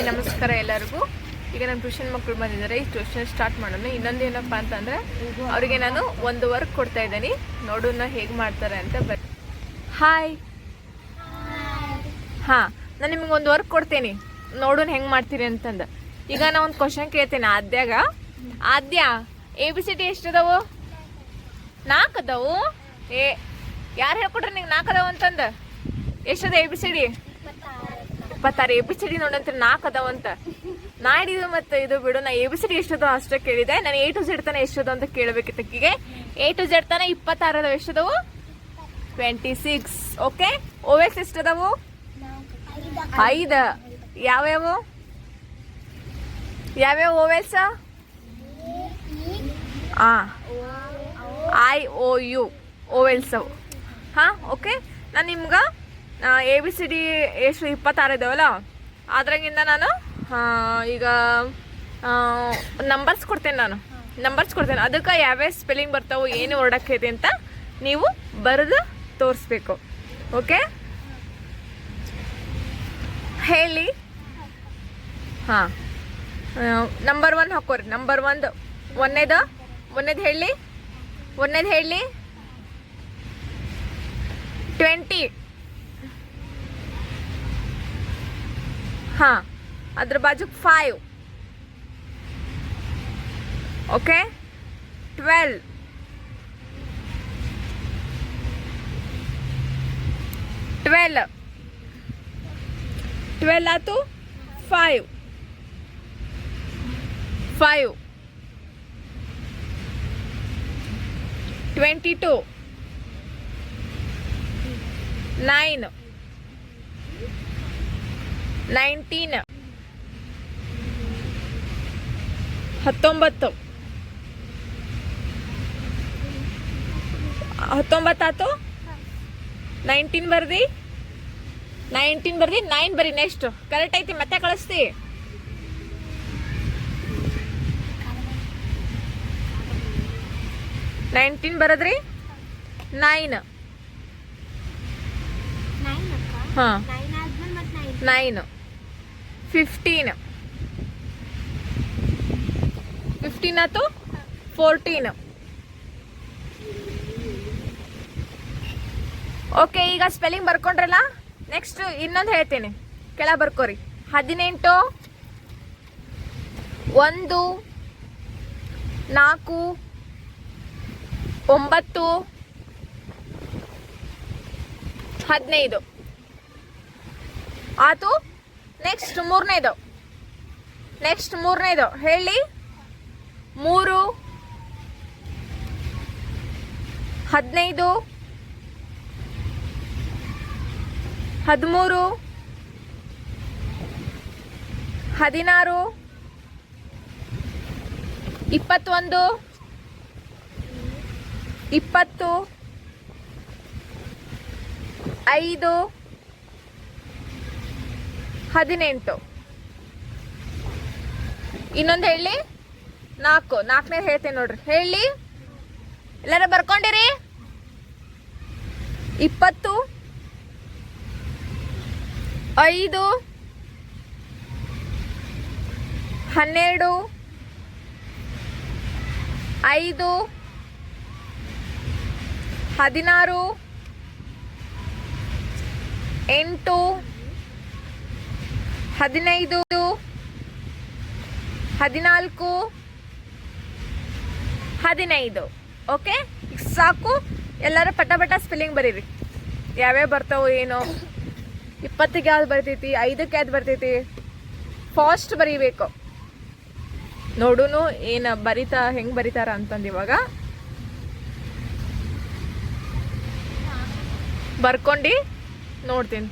Hi, ನಮಸ್ಕಾರ ಎಲ್ಲರಿಗೂ. ಈಗ ನಾನು ಟ್ಯೂಷನ್ ಮಕ್ಕಳು ಬಂದಿದ್ದಾರೆ. ಈ ಟ್ಯೂಷನ್ ಸ್ಟಾರ್ಟ್ ಮಾಡೋಣ. ಇನ್ನೊಂದು ಏನಪ್ಪ ಅಂತಂದ್ರೆ, ಅವರಿಗೆ ನಾನು ಒಂದು ವರ್ಕ್ ಕೊಡ್ತಾ ಇದ್ದೀನಿ. ನೋಡೋಣ ಹೇಗೆ ಮಾಡ್ತಾರೆ ಅಂತ ಬರ್ ಹಾಯ್ ಹಾಂ, ನಾನು ನಿಮ್ಗೆ ಒಂದು ವರ್ಕ್ ಕೊಡ್ತೀನಿ. ನೋಡೋಣ ಹೆಂಗೆ ಮಾಡ್ತೀರಿ ಅಂತಂದು. ಈಗ ನಾ ಒಂದು ಕ್ವಶನ್ ಕೇಳ್ತೇನೆ ಆದ್ಯಾಗ. Adya A B C D ಎಷ್ಟು ಅದಾವು ನಾಲ್ಕು ಅದಾವು? ಏ, ಯಾರು ಹೇಳ್ಕೊಟ್ರಿ ನಿಂಗೆ ನಾಲ್ಕು ಅದಾವು ಅಂತಂದು? ಎಷ್ಟದ ಎ ಬಿ ಸಿ ಡಿ ಇಪ್ಪತ್ತಾರು ಎ ಬಿ ಸಿ ಡಿ ನೋಡಂತ ನಾಲ್ಕು ಅದಾವ ಅಂತ. ಹಿಡಿದು ಮತ್ತೆ ಇದು ಬಿಡು, ನಾ ಎ ಬಿ ಸಿ ಡಿ ಎಷ್ಟದ ಅಷ್ಟೇ ಕೇಳಿದೆ. ನಾನು ಎ ಟು ಜೆಡ್ ತನ ಎಷ್ಟದ ಅಂತ ಕೇಳಬೇಕಿತ್ತು ಅಕ್ಕಿಗೆ ಎ ಟು ಜೆಡ್ ತನ ಇಪ್ಪತ್ತಾರು ಅದಾವ ಎಷ್ಟದವು twenty six okay vowels ಎಷ್ಟದವು ಐದು. ಯಾವ್ಯಾವು? ಯಾವ್ಯಾವ ಓವೆಲ್ಸ್ ಆ. ಐ ಓ ಯು ಓವೆಲ್ಸ್ ಅವು ಹಾಂ ಓಕೆ ನಾನು ನಿಮ್ಗೆ ಎ ಬಿ ಸಿ ಡಿ ಎಷ್ಟು ಇಪ್ಪತ್ತಾರು ಇದ್ದಾವಲ್ಲ ಅದ್ರಾಗಿಂದ ನಾನು ಈಗ ನಂಬರ್ಸ್ ಕೊಡ್ತೇನೆ ನಾನು. ನಂಬರ್ಸ್ ಕೊಡ್ತೇನೆ. ಅದಕ್ಕೆ ಯಾವ್ಯಾವ ಸ್ಪೆಲ್ಲಿಂಗ್ ಬರ್ತಾವೆ, ಏನು ಹೊರಡಕ್ಕೈತಿ ಅಂತ ನೀವು ಬರೆದು ತೋರಿಸ್ಬೇಕು. ಓಕೆ ಹೇಳಿ. ಹಾಂ. Number one ಹಾಕೋರಿ. ನಂಬರ್ ಒಂದು. ಒಂದೇದು? ಒಂದೇದು ಹೇಳಿ. ಒಂದೇದು ಹೇಳಿ. ಟ್ವೆಂಟಿ ಹಾಂ ಅದ್ರ ಬಾಜು five okay twelve twelve twelve ಆಯ್ತು five five twenty two nine nineteen. ಹತ್ತೊಂಬತ್ತು. ಹತ್ತೊಂಬತ್ತಾತು ನೈನ್ಟೀನ್ ಬರ್ದಿ? ನೈನ್ಟೀನ್ ಬರ್ದಿ ನೈನ್ ಬರಿ ನೆಕ್ಸ್ಟ್ ಕರೆಕ್ಟ್ ಐತಿ ಮತ್ತೆ ಕಳಿಸ್ತಿ. ನೈನ್ಟೀನ್ ಬರದ್ರಿ? ನೈನ್. ಹಾಂ. ನೈನ್. ಫಿಫ್ಟೀನ್ ಫಿಫ್ಟೀನ್ ಆತು ಫೋರ್ಟೀನ್ ಓಕೆ ಈಗ ಸ್ಪೆಲ್ಲಿಂಗ್ ಬರ್ಕೊಂಡ್ರಲ್ಲ? ನೆಕ್ಸ್ಟ್ ಇನ್ನೊಂದು ಹೇಳ್ತೀನಿ. ಕೆಳ ಬರ್ಕೋರಿ. ಹದಿನೆಂಟು, ಒಂದು, ನಾಲ್ಕು, ಒಂಬತ್ತು, ಹದಿನೈದು. ಆತು? ನೆಕ್ಸ್ಟ್ ಮೂರನೇದು. ನೆಕ್ಸ್ಟ್ ಮೂರನೇದು. ಹೇಳಿ. ಮೂರು ಹದಿನೈದು ಹದಿಮೂರು ಹದಿನಾರು ಇಪ್ಪತ್ತೊಂದು ಇಪ್ಪತ್ತು ಐದು ಹದಿನೆಂಟು. ಇನ್ನೊಂದು ಹೇಳಿ? ನಾಲ್ಕು. ನಾಲ್ಕನೇ ಹೇಳ್ತೇನೆ ನೋಡ್ರಿ. ಹೇಳಿ? ಎಲ್ಲಾರ ಬರ್ಕೊಂಡಿರಿ? ಇಪ್ಪತ್ತು. ಐದು. ಹನ್ನೆರಡು. ಐದು. ಹದಿನಾರು. ಎಂಟು. ಹದಿನೈದು, ಹದಿನಾಲ್ಕು, ಹದಿನೈದು. ಓಕೆ ಸಾಕು. ಎಲ್ಲರೂ ಪಟ ಪಟ ಸ್ಪೆಲ್ಲಿಂಗ್ ಬರೀರಿ. ಯಾವ್ಯಾವ ಬರ್ತಾವೋ ಏನೋ. ಇಪ್ಪತ್ತಿಗೆ ಯಾವ್ದು ಬರ್ತೈತಿ? ಐದಕ್ಕೆ ಯಾವ್ದು ಬರ್ತೈತಿ? ಫಾಸ್ಟ್ ಬರೀಬೇಕು. ನೋಡುನು ಏನು ಬರಿತಾ, ಹೆಂಗೆ ಬರೀತಾರ ಅಂತಂದು ಇವಾಗ. ಬರ್ಕೊಂಡು, ನೋಡ್ತೀನಿ.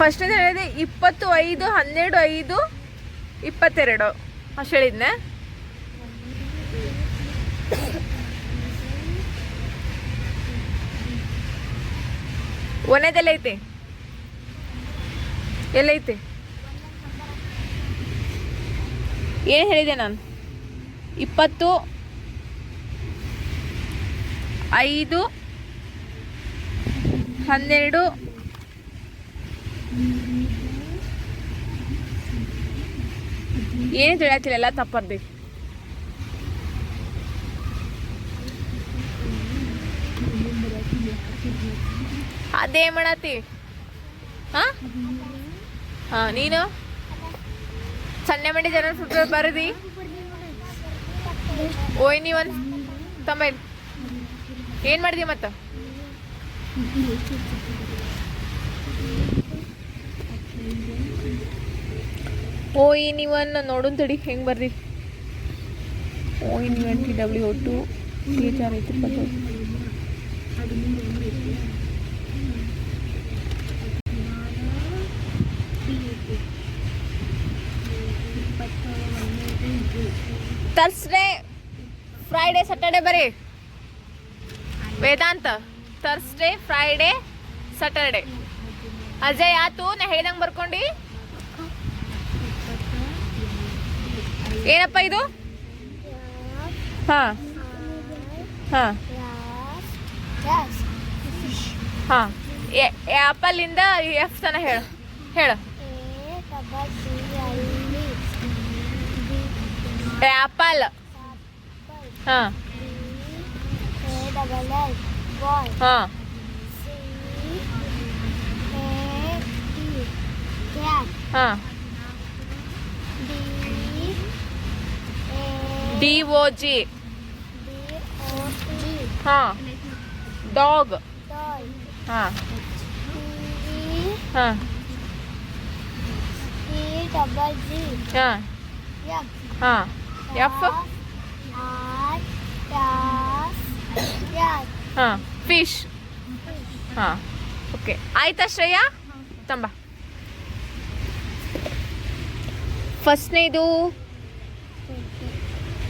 ಫಸ್ಟ್ ಹೇಳಿದೆ ಇಪ್ಪತ್ತು ಐದು, ಹನ್ನೆರಡು ಐದು, ಇಪ್ಪತ್ತೆರಡು. ಅಷ್ಟು ಹೇಳಿದ್ನೆ. ಒಂದೇದೆಲ್ಲ ಐತೆ? ಎಲ್ಲೈತೆ ಏನು ಹೇಳಿದೆ ನಾನು? ಇಪ್ಪತ್ತು ಐದು, ಹನ್ನೆರಡು ಏನು ತಿಳಿಯತ್ತಿಲ್ಲ, ಎಲ್ಲ ತಪ್ಪರ್ದಿ ಅದೇ ಮಾಡತ್ತಿ. ಹಾ? ಹಾ, ನೀನು? ಸಣ್ಣ ಮಂಡಿ ಜನ ಫುಟ್ಬಾಲ್ ಬರದಿ? ಓಯ್ ನೀ ಒಂದು ತಮ್ಮ ಏನು ಮಾಡಿದಿ ಮತ್ತ? ಓಯ್ ನೀವನ್ ನೋಡೋಣ ತಡಿ, ಹೆಂಗೆ ಬರ್ರಿ? ಓಯ್ ನೀವನ್ ಟಿ ಡಬ್ಲ್ಯೂ ಟು ಟಿ ಇಪ್ಪತ್ತು ತರ್ಸ್ಡೇ ಫ್ರೈಡೇ ಸಟರ್ಡೇ ಬರೀ Vedanta Thursday Friday Saturday Ajay ಆತು ನಾ ಹೇಳ್ದಂಗೆ ಬರ್ಕೊಂಡಿ. ಏನಪ್ಪ ಇದು? ಹಾಂ. ಹಾಂ. ಹಾಂ. ಆ್ಯಪಲ್ಲಿಂದ ಎಫ್ ತನ ಹೇಳು ಹೇಳು. ಆ್ಯಪಲ್ ಹಾಂ. ಹಾಂ. ಹಾಂ. D O G. ಹಾಂ. ಡಾಗ್. ಹಾಂ. ಹಾಂ. ಹಾಂ. ಹಾಂ. ಎಫ್. ಹಾಂ. ಫಿಶ್. ಹಾಂ. ಓಕೆ. ಆಯ್ತಾ ಶ್ರೇಯಾ? ತಂಬ. ಫಸ್ಟ್ನೇದು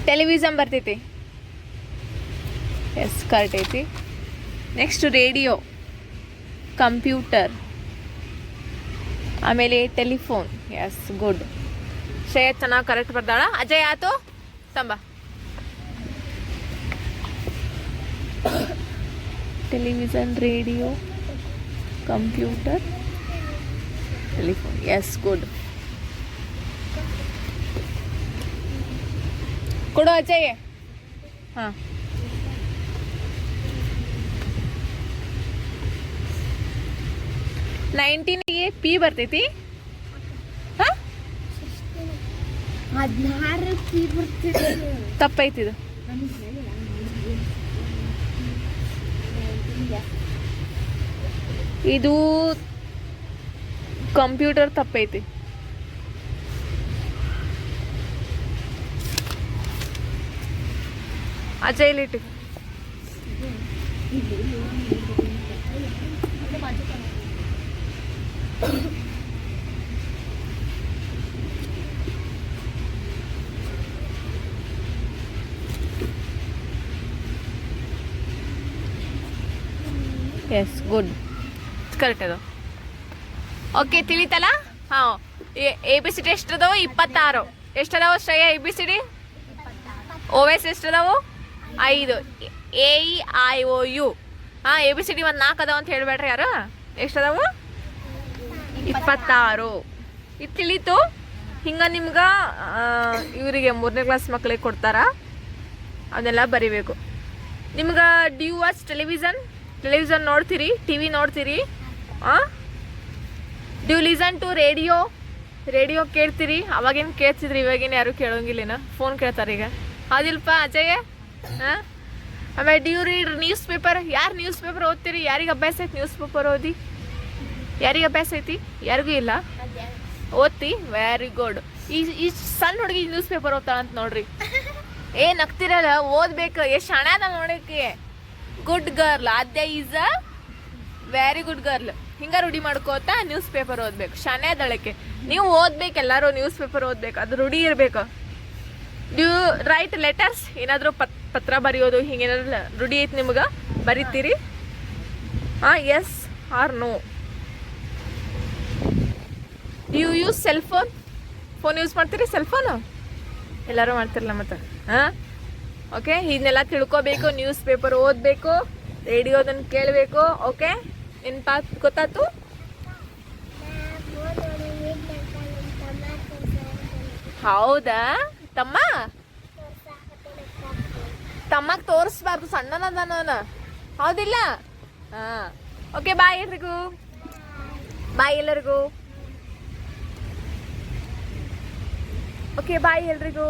ಟೆಲಿವಿಷನ್ ಬರ್ತೈತಿ. ಎಸ್ ಕರೆಕ್ಟ್ ಐತಿ. ನೆಕ್ಸ್ಟ್ ರೇಡಿಯೋ ಕಂಪ್ಯೂಟರ್ ಆಮೇಲೆ ಟೆಲಿಫೋನ್ ಎಸ್ ಗುಡ್ ಶ್ರೇಯ ಚೆನ್ನಾಗಿ ಕರೆಕ್ಟ್ ಬರ್ದಾಳ. ಅಜಯ್, ಆತು? ತಂಬ. Television radio computer telephone yes good ಕೊಡು ಅಜಯ್ ಹಾಂ. ನೈನ್ಟೀನಿಗೆ ಪಿ ಬರ್ತೈತಿ. ಹಾಂ? ತಪ್ಪೈತಿದು ಇದು ಕಂಪ್ಯೂಟರ್ ತಪ್ಪೈತಿ. ಅಜಯ್ ಇಟ್ಟು ಎಸ್ ಗುಡ್ ಕರೆಕ್ಟ್ ಅದು. ಓಕೆ ತಿಳಿತಲ್ಲ? ಹಾಂ. ಎ ಬಿ ಸಿ ಡಿ ಎಷ್ಟದವು ಇಪ್ಪತ್ತಾರು. ಎಷ್ಟದಾವು Shreya A B C D vowels ಎಷ್ಟದಾವು ಐದು. A E I O U. ಹಾಂ, ಎ, ಬಿ, ಸಿ, ಡಿ ಒಂದು ನಾಲ್ಕು ಅದಾವ ಅಂತ ಹೇಳ್ಬೇಡ್ರಿ ಯಾರು? ಎಷ್ಟದಾವು ಇಪ್ಪತ್ತಾರು. ಇದು ತಿಳೀತು. ಹಿಂಗೆ ನಿಮ್ಗೆ ಇವರಿಗೆ ಮೂರನೇ ಕ್ಲಾಸ್ ಮಕ್ಕಳಿಗೆ ಕೊಡ್ತಾರ. ಅದನ್ನೆಲ್ಲ ಬರಿಬೇಕು. ನಿಮ್ಗೆ do you watch television? Television ನೋಡ್ತೀರಿ ಟಿ ವಿ ನೋಡ್ತೀರಿ ಹಾಂ do you listen to radio? Radio ಕೇಳ್ತೀರಿ. ಅವಾಗೇನು ಕೇಳ್ತಿದ್ರಿ, ಇವಾಗೇನು ಯಾರು ಕೇಳೋಂಗಿಲ್ಲ ಫೋನ್ ಕೇಳ್ತಾರೆ ಈಗ ಹೌದಿಲ್ಪ ಅಜಯ್ ಹಾಂ? ಆಮೇಲೆ ಡ್ಯೂ ರೀಡ್ ನ್ಯೂಸ್ ಪೇಪರ್ ಯಾರು ನ್ಯೂಸ್ ಪೇಪರ್ ಓದ್ತೀರಿ? ಯಾರಿಗೆ ಅಭ್ಯಾಸ ಐತಿ ನ್ಯೂಸ್ ಪೇಪರ್ ಓದಿ? ಯಾರಿಗೆ ಅಭ್ಯಾಸ ಐತಿ? ಯಾರಿಗೂ ಇಲ್ಲ? ಓದ್ತಿ? ವೆರಿ ಗುಡ್ ಈ ಈ ಸಣ್ಣ ಹುಡುಗಿ ನ್ಯೂಸ್ ಪೇಪರ್ ಓದ್ತಾಳಂತ ನೋಡ್ರಿ. ಏ, ನಗ್ತಿರಲ್ಲ? ಓದ್ಬೇಕು. ಎಷ್ಟು ಹಣ ಅದ ನೋಡಕ್ಕೆ. Good girl Adya is a very good girl ಹಿಂಗ ರೂಢಿ ಮಾಡ್ಕೋತಾ ನ್ಯೂಸ್ ಪೇಪರ್ ಓದ್ಬೇಕು ಶಾನೆ ಅದಳಕ್ಕೆ ನೀವು ಓದ್ಬೇಕು, ಎಲ್ಲರೂ ನ್ಯೂಸ್ ಪೇಪರ್ ಓದ್ಬೇಕು. ಅದು ರೂಢಿ ಇರಬೇಕು. ಡ್ಯೂ ರೈಟ್ ಲೆಟರ್ಸ್ ಏನಾದರೂ ಪತ್, ಪತ್ರ ಬರೆಯೋದು ಹಿಂಗೇನಾದ್ರು ರೂಢಿ ಐತೆ ನಿಮ್ಗೆ? ಬರಿತೀರಿ? ಹಾಂ yes or no you use cell phone phone use ಮಾಡ್ತೀರಿ ಸೆಲ್ ಫೋನು ಎಲ್ಲರೂ ಮಾಡ್ತಿರಲ್ಲ ಮತ್ತೆ? ಹಾಂ ಓಕೆ ಇದನ್ನೆಲ್ಲ ತಿಳ್ಕೊಬೇಕು ನ್ಯೂಸ್ ಪೇಪರ್ ಓದಬೇಕು ರೇಡಿಯೋದನ್ನು ಕೇಳಬೇಕು ಓಕೆ ಇನ್ ಪಾತ್ ಗೊತ್ತಾತು ಹೌದಾ? ತಮ್ಮ? ತಮ್ಮಕ್ ತೋರಿಸ್ಬಾರ್ದು ಸಣ್ಣನದ ನಾನು ಹೌದಿಲ್ಲ? ಹಾ. ಓಕೆ ಬಾಯ್ ಎಲ್ರಿಗೂ. ಬಾಯ್ ಎಲ್ಲರಿಗೂ. ಓಕೆ ಬಾಯ್ ಎಲ್ರಿಗೂ.